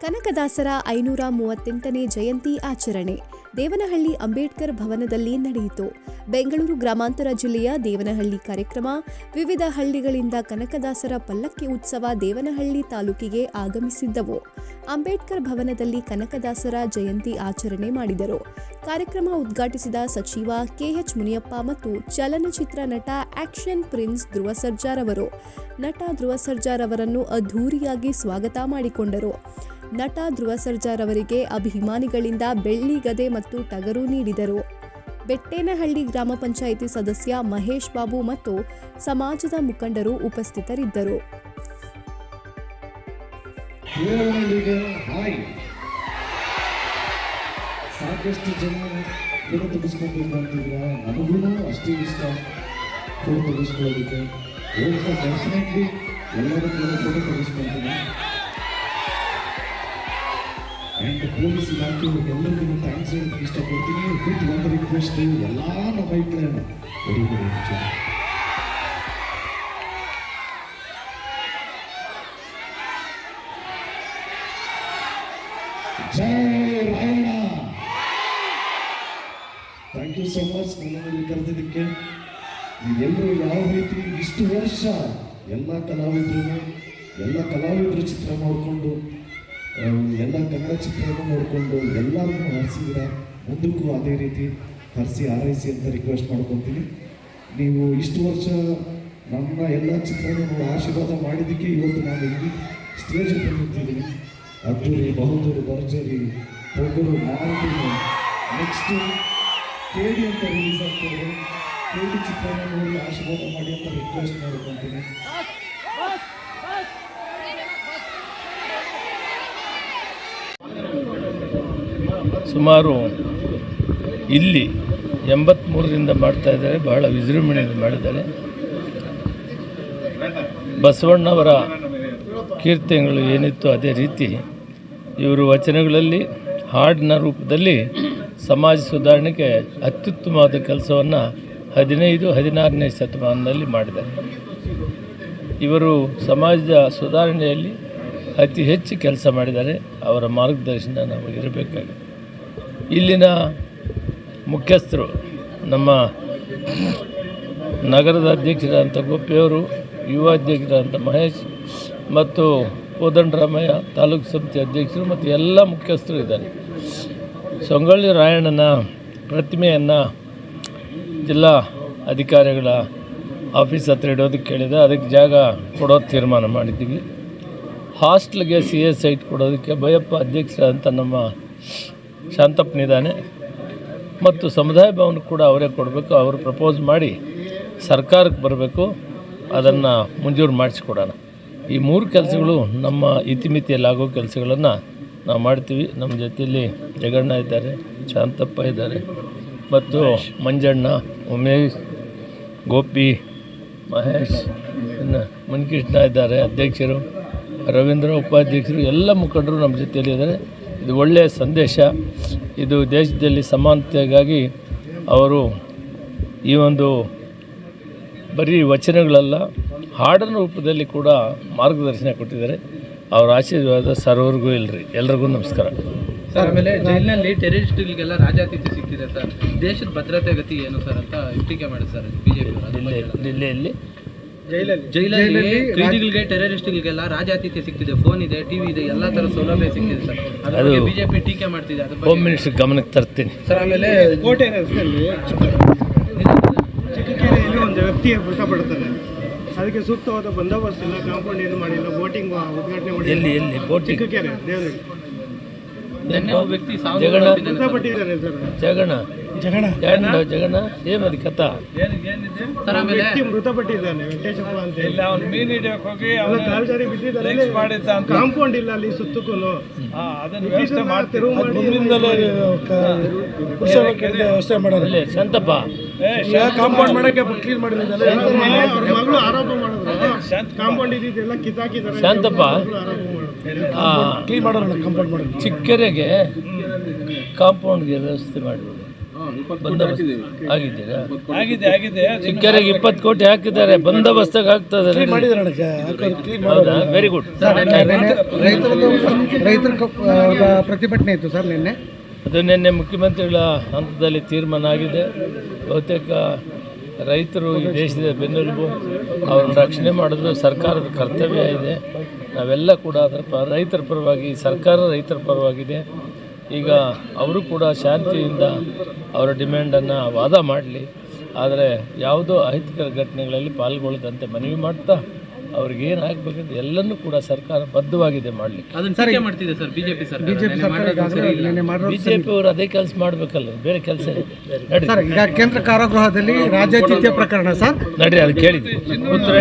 ಕನಕದಾಸರ ಐನೂರ ಮೂವತ್ತೆಂಟನೇ ಜಯಂತಿ ಆಚರಣೆ ದೇವನಹಳ್ಳಿ ಅಂಬೇಡ್ಕರ್ ಭವನದಲ್ಲಿ ನಡೆಯಿತು. ಬೆಂಗಳೂರು ಗ್ರಾಮಾಂತರ ಜಿಲ್ಲೆಯ ದೇವನಹಳ್ಳಿ ಕಾರ್ಯಕ್ರಮ, ವಿವಿಧ ಹಳ್ಳಿಗಳಿಂದ ಕನಕದಾಸರ ಪಲ್ಲಕ್ಕಿ ಉತ್ಸವ ದೇವನಹಳ್ಳಿ ತಾಲೂಕಿಗೆ ಆಗಮಿಸಿದ್ದವು. ಅಂಬೇಡ್ಕರ್ ಭವನದಲ್ಲಿ ಕನಕದಾಸರ ಜಯಂತಿ ಆಚರಣೆ ಮಾಡಿದರು. ಕಾರ್ಯಕ್ರಮ ಉದ್ಘಾಟಿಸಿದ ಸಚಿವ ಕೆಎಚ್ ಮುನಿಯಪ್ಪ ಮತ್ತು ಚಲನಚಿತ್ರ ನಟ ಆಕ್ಷನ್ ಪ್ರಿನ್ಸ್ ಧ್ರುವ ಸರ್ಜಾರ್ ಅವರು ನಟ ಧ್ರುವ ಸರ್ಜಾರ್ ಅವರನ್ನು ಅದ್ಧೂರಿಯಾಗಿ ಸ್ವಾಗತ ಮಾಡಿಕೊಂಡರು. ನಟ ಧ್ರುವ ಸರ್ಜಾರ್ ಅವರಿಗೆ ಅಭಿಮಾನಿಗಳಿಂದ ಬೆಳ್ಳಿ ಗದೆ ಮತ್ತು ಟಗರು ನೀಡಿದರು. ಬೆಟ್ಟೇನಹಳ್ಳಿ ಗ್ರಾಮ ಪಂಚಾಯಿತಿ ಸದಸ್ಯ ಮಹೇಶ್ ಬಾಬು ಮತ್ತು ಸಮಾಜದ ಮುಖಂಡರು ಉಪಸ್ಥಿತರಿದ್ದರು. ಸಾಕಷ್ಟು ಜನ ಫೋಟೋ ತೆಗೆಸ್ಕೊಬೇಕು ಅಂತಿದ್ರ ನನಗೂ ಅಷ್ಟೇ ಇಷ್ಟ ಫೋಟೋ ತೆಗೆಸ್ಕೊಳ್ಳೋದಕ್ಕೆ. ಹೋಗ್ತಾ ಡೆಫಿನೆಟ್ಲಿ ಎಲ್ಲರ ಕೂಡ ಫೋಟೋ ತೆಗೆಸ್ಕೊಳ್ತೀನಿ ಆ್ಯಂಡ್ ಪೊಲೀಸ್ ಇಲಾಖೆಯವರು ಎಲ್ಲರಿಗೂ ಥ್ಯಾಂಕ್ಸ್ ಹೇಳಕ್ಕೆ ಇಷ್ಟಪಡ್ತೀನಿ. ವಿತ್ ಒಂದು ರಿಕ್ವೆಸ್ಟ್ ಎಲ್ಲ ನಮ್ಮ ಐಟ್ಲೇನು Rayanna. Thank you so much ನನ್ನನ್ನು ಕರೆದಿದ್ದಕ್ಕೆ. ನೀವೆಲ್ಲರೂ ಯಾವ ರೀತಿ ಇಷ್ಟು ವರ್ಷ ಎಲ್ಲ ಕಲಾವಿದರು ಎಲ್ಲ ಕಲಾವಿದರು ಚಿತ್ರ ನೋಡಿಕೊಂಡು ಎಲ್ಲ ಕನ್ನಡ ಚಿತ್ರವನ್ನು ನೋಡಿಕೊಂಡು ಎಲ್ಲರನ್ನು ಹರಿಸಿದ್ದೀರ ಮುಂದಕ್ಕೂ ಅದೇ ರೀತಿ ಹರಿಸಿ ಆರೈಸಿ ಅಂತ ರಿಕ್ವೆಸ್ಟ್ ಮಾಡ್ಕೊತೀನಿ. ನೀವು ಇಷ್ಟು ವರ್ಷ ನಮ್ಮ ಎಲ್ಲ ಚಿತ್ರವನ್ನು ಆಶೀರ್ವಾದ ಮಾಡಿದ್ದಕ್ಕೆ ಇವತ್ತು ನಾನು ಇಲ್ಲಿ ಸ್ಟೇಜ್ ಬಂದಿದ್ದೀನಿ. ಅದ್ದೂರಿ ಬಹುದೂರು ಭರ್ಜರಿ ಒಬ್ಬರು ಮಾರುತಿನ ನೆಕ್ಸ್ಟ್ ಕೇಳಿ ಅಂತ ರಿಲೀಸ್ ಆಗ್ತದೆ. ಕೇಳಿ ಚಿತ್ರವನ್ನು ಆಶೀರ್ವಾದ ಮಾಡಿ ಅಂತ ರಿಕ್ವೆಸ್ಟ್ ಮಾಡ್ಕೊತೀನಿ. ಸುಮಾರು ಇಲ್ಲಿ ಎಂಬತ್ತ್ಮೂರರಿಂದ ಮಾಡ್ತಾ ಇದ್ದಾರೆ, ಬಹಳ ವಿಜೃಂಭಣೆಯಿಂದ ಮಾಡಿದ್ದಾರೆ. ಬಸವಣ್ಣವರ ಕೀರ್ತನೆಗಳು ಏನಿತ್ತು ಅದೇ ರೀತಿ ಇವರು ವಚನಗಳಲ್ಲಿ, ಹಾಡಿನ ರೂಪದಲ್ಲಿ ಸಮಾಜ ಸುಧಾರಣೆಗೆ ಅತ್ಯುತ್ತಮವಾದ ಕೆಲಸವನ್ನು ಹದಿನೈದು, ಹದಿನಾರನೇ ಶತಮಾನದಲ್ಲಿ ಮಾಡಿದ್ದಾರೆ. ಇವರು ಸಮಾಜದ ಸುಧಾರಣೆಯಲ್ಲಿ ಅತಿ ಹೆಚ್ಚು ಕೆಲಸ ಮಾಡಿದ್ದಾರೆ. ಅವರ ಮಾರ್ಗದರ್ಶನ ನಮಗಿರಬೇಕಾಗಿದೆ. ಇಲ್ಲಿನ ಮುಖ್ಯಸ್ಥರು ನಮ್ಮ ನಗರದ ಅಧ್ಯಕ್ಷರಾದಂಥ ಗೋಪಿಯವರು ಯುವ ಅಧ್ಯಕ್ಷರಾದಂಥ ಮಹೇಶ್ ಮತ್ತು ಕೋದಂಡರಾಮಯ್ಯ ತಾಲೂಕು ಸಮಿತಿ ಅಧ್ಯಕ್ಷರು ಮತ್ತು ಎಲ್ಲ ಮುಖ್ಯಸ್ಥರು ಇದ್ದಾರೆ. ಸಂಗೊಳ್ಳಿ ರಾಯಣ್ಣನ ಪ್ರತಿಮೆಯನ್ನು ಜಿಲ್ಲಾ ಅಧಿಕಾರಿಗಳ ಆಫೀಸ್ ಹತ್ರ ಇಡೋದಕ್ಕೆ ಕೇಳಿದೆ. ಅದಕ್ಕೆ ಜಾಗ ಕೊಡೋ ತೀರ್ಮಾನ ಮಾಡಿದ್ದೀವಿ. ಹಾಸ್ಟ್ಲ್ಗೆ ಸಿ ಎ ಸೈಟ್ ಕೊಡೋದಕ್ಕೆ ಭಯಪ್ಪ ಅಧ್ಯಕ್ಷರಾದಂಥ ನಮ್ಮ ಶಾಂತಪ್ಪನಿದ್ದಾನೆ ಮತ್ತು ಸಮುದಾಯ ಭವನ ಕೂಡ ಅವರೇ ಕೊಡಬೇಕು, ಅವರು ಪ್ರಪೋಸ್ ಮಾಡಿ ಸರ್ಕಾರಕ್ಕೆ ಬರಬೇಕು, ಅದನ್ನು ಮಂಜೂರು ಮಾಡಿಸ್ಕೊಡೋಣ. ಈ ಮೂರು ಕೆಲಸಗಳು ನಮ್ಮ ಇತಿಮಿತಿಯಲ್ಲಿ ಆಗೋ ಕೆಲಸಗಳನ್ನು ನಾವು ಮಾಡ್ತೀವಿ. ನಮ್ಮ ಜೊತೆಯಲ್ಲಿ ಜಗಣ್ಣ ಇದ್ದಾರೆ, ಶಾಂತಪ್ಪ ಇದ್ದಾರೆ, ಮತ್ತು ಮಂಜಣ್ಣ, ಉಮೇಶ್, ಗೋಪಿ, ಮಹೇಶ್, ಇನ್ನು ಮುನ್ಕೃಷ್ಣ ಇದ್ದಾರೆ ಅಧ್ಯಕ್ಷರು, ರವೀಂದ್ರ ಉಪಾಧ್ಯಕ್ಷರು, ಎಲ್ಲ ಮುಖಂಡರು ನಮ್ಮ ಜೊತೆಯಲ್ಲಿ ಇದ್ದಾರೆ. ಇದು ಒಳ್ಳೆಯ ಸಂದೇಶ. ಇದು ದೇಶದಲ್ಲಿ ಸಮಾನತೆಗಾಗಿ ಅವರು ಈ ಒಂದು ಬರೀ ವಚನಗಳಲ್ಲ ಹಾಡಿನ ರೂಪದಲ್ಲಿ ಕೂಡ ಮಾರ್ಗದರ್ಶನ ಕೊಟ್ಟಿದ್ದಾರೆ. ಅವರ ಆಶೀರ್ವಾದ ಸರ್ವರಿಗೂ ಇಲ್ಲರಿ ಎಲ್ರಿಗೂ ನಮಸ್ಕಾರ. ಸರ್ ಆಮೇಲೆ ಜೈಲಿನಲ್ಲಿ ಟೆರರಿಸ್ಟ್ಗಳಿಗೆಲ್ಲ ರಾಜಾತಿಥಿ ಸಿಕ್ಕಿದೆ ಸರ್ ದೇಶದ ಭದ್ರತೆ ಗತಿ ಏನು ಸರ್ ಅಂತ ಟೀಕೆ ಮಾಡಿ ಸರ್ ಬಿಜೆಪಿ ಜಿಲ್ಲೆಯಲ್ಲಿ ದಿಲ್ಲಿಯಲ್ಲಿ ಜೈಲಲ್ಲಿ. ಕೈದಿಗಳಿಗೆ ಟೆರರಿಸ್ಟ್ಗಳಿಗೆಲ್ಲ ರಾಜಾತಿಥ್ಯ ಸಿಗ್ತಿದೆ ಫೋನ್ ಇದೆ ಟಿವಿ ಇದೆ ಎಲ್ಲ ತರ ಸೌಲಭ್ಯ ಸಿಗ್ತಿದೆ ಸರ್. ಅದಕ್ಕೆ ಅದು- ಬಿಜೆಪಿ ಟೀಕೆ ಮಾಡ್ತಿದೆ ಅದು ಹೋಮ್ ಮಿನಿಸ್ಟರ್ ಗಮನಕ್ಕೆ ತರ್ತೀನಿ. ಸರ್ ಆಮೇಲೆ ಕೋಟೆ ರಸ್ತೆಯಲ್ಲಿ ಚಿಕ್ಕಕೆರೆಯಲ್ಲಿ ಒಂದು ವ್ಯಕ್ತಿ ಮೃತಪಡ್ತಾನೆ ಅದಕ್ಕೆ ಸೂಕ್ತವಾದ ಬಂದೋಬಸ್ತ್ ಇಲ್ಲ ಕಾಂಪೌಂಡ್ ಏನು ಮಾಡಿಲ್ಲ ಬೋಟಿಂಗ್ ಉದ್ಘಾಟನೆ ಮಾಡಿ ಎಲ್ಲಿ ಎಲ್ಲಿ? ಬೋಟಿಂಗ್? ಚಿಕ್ಕಕೆರೆ ದೇವರಿಗೆ ನಿನ್ನೆ ವ್ಯಕ್ತಿ ಸಾವು ಜಗಣ ಅಪ್ಪಿದ್ದಾನೆ ಸರ್. ಸರ್ ಜಗಣ ಜಗಣ ಜಗಣ ಜಗಣ ಕಥೆ ಕಥಾ? ಸರ್ ಆಮೇಲೆ ವ್ಯಕ್ತಿ ಮೃತಪಟ್ಟಿದ್ದಾನೆ ವೆಂಕಟೇಶಪ್ಪ ಅಂತ ಹೇಳಿ. ಅಲ್ಲ, ಕಾಲ್ಜಾರಿ ಬಿದ್ದಿದ್ದಾನೆ ಕಾಂಪೌಂಡ್ ಇಲ್ಲ ಅಲ್ಲಿ ಸುತ್ತಕ್ಕೂ ವ್ಯವಸ್ಥೆ ತೆರವು ವ್ಯವಸ್ಥೆ ಮಾಡೋದಿಲ್ಲ ಶಾಂತಪ್ಪ. ಕಾಂಪೌಂಡ್ ಮಾಡಕ್ಕೆ ಕ್ಲೀನ್ ಮಾಡಿಲ್ಲ ಮಗಳು ಆರೋಪ ಮಾಡಿದ್ರು. ಕಾಂಪೌಂಡ್ ಇದೆಲ್ಲ ಕಿತ್ತಾಕಿದ್ದಾರೆ ಶಾಂತಪ್ಪ. ಆ, ಕ್ಲೀನ್ ಮಾಡೋಣ ಕಾಂಪೌಂಡ್ ಮಾಡೋಣ. ಚಿಕ್ಕರೆಗೆ ಕಾಂಪೌಂಡ್ಗೆ ವ್ಯವಸ್ಥೆ ಮಾಡಿ ಬಂದೋಬಸ್ತ್ ಆಗಿದ್ದೀರಾ ಆಗಿದೆ ಆಗಿದೆ. ಚಿಕ್ಕರಿಗೆ ಇಪ್ಪತ್ತು ಕೋಟಿ ಹಾಕಿದ್ದಾರೆ ಬಂದೋಬಸ್ತಾಗ ಆಗ್ತದೆ ಹೌದಾ? ವೆರಿ ಗುಡ್ ರೈತರ ಪ್ರತಿಭಟನೆ ಇತ್ತು ಸರ್ ನಿನ್ನೆ. ಅದು ನಿನ್ನೆ ಮುಖ್ಯಮಂತ್ರಿಗಳ ಹಂತದಲ್ಲಿ ತೀರ್ಮಾನ ಆಗಿದೆ. ಬಹುತೇಕ ರೈತರು ಈ ದೇಶದ ಬೆನ್ನೆಲುಬು ಅವ್ರನ್ನ ರಕ್ಷಣೆ ಮಾಡೋದು ಸರ್ಕಾರದ ಕರ್ತವ್ಯ ಇದೆ. ನಾವೆಲ್ಲ ಕೂಡ ಅದರ ಪ ರೈತರ ಪರವಾಗಿ ಸರ್ಕಾರ ರೈತರ ಪರವಾಗಿದೆ. ಈಗ ಅವರು ಕೂಡ ಶಾಂತಿಯಿಂದ ಅವರ ಡಿಮ್ಯಾಂಡನ್ನು ವಾದ ಮಾಡಲಿ. ಆದರೆ ಯಾವುದೋ ಅಹಿತಕರ ಘಟನೆಗಳಲ್ಲಿ ಪಾಲ್ಗೊಳ್ಳದಂತೆ ಮನವಿ ಮಾಡ್ತಾ ಅವ್ರಿಗೆ ಏನು ಆಗಬೇಕಂತ ಎಲ್ಲನೂ ಕೂಡ ಸರ್ಕಾರ ಬದ್ಧವಾಗಿದೆ ಮಾಡಲಿಕ್ಕೆ. ಅದನ್ನ ಟೀಕೆ ಮಾಡ್ತಿದೆ ಸರ್ ಬಿಜೆಪಿ ಪಿಯವರು ಅದೇ ಕೆಲಸ ಮಾಡಬೇಕಲ್ಲ ಬೇರೆ ಕೆಲಸ ಇದೆ ಸರ್ ಈಗ ಕೇಂದ್ರ ಕಾರಾಗೃಹದಲ್ಲಿ ರಾಜ್ಯಾತಿಥ್ಯ ಪ್ರಕರಣ ಸರ್. ನಡ್ರಿ ಅದು ಕೇಳಿದ್ವಿ. ಉತ್ತರ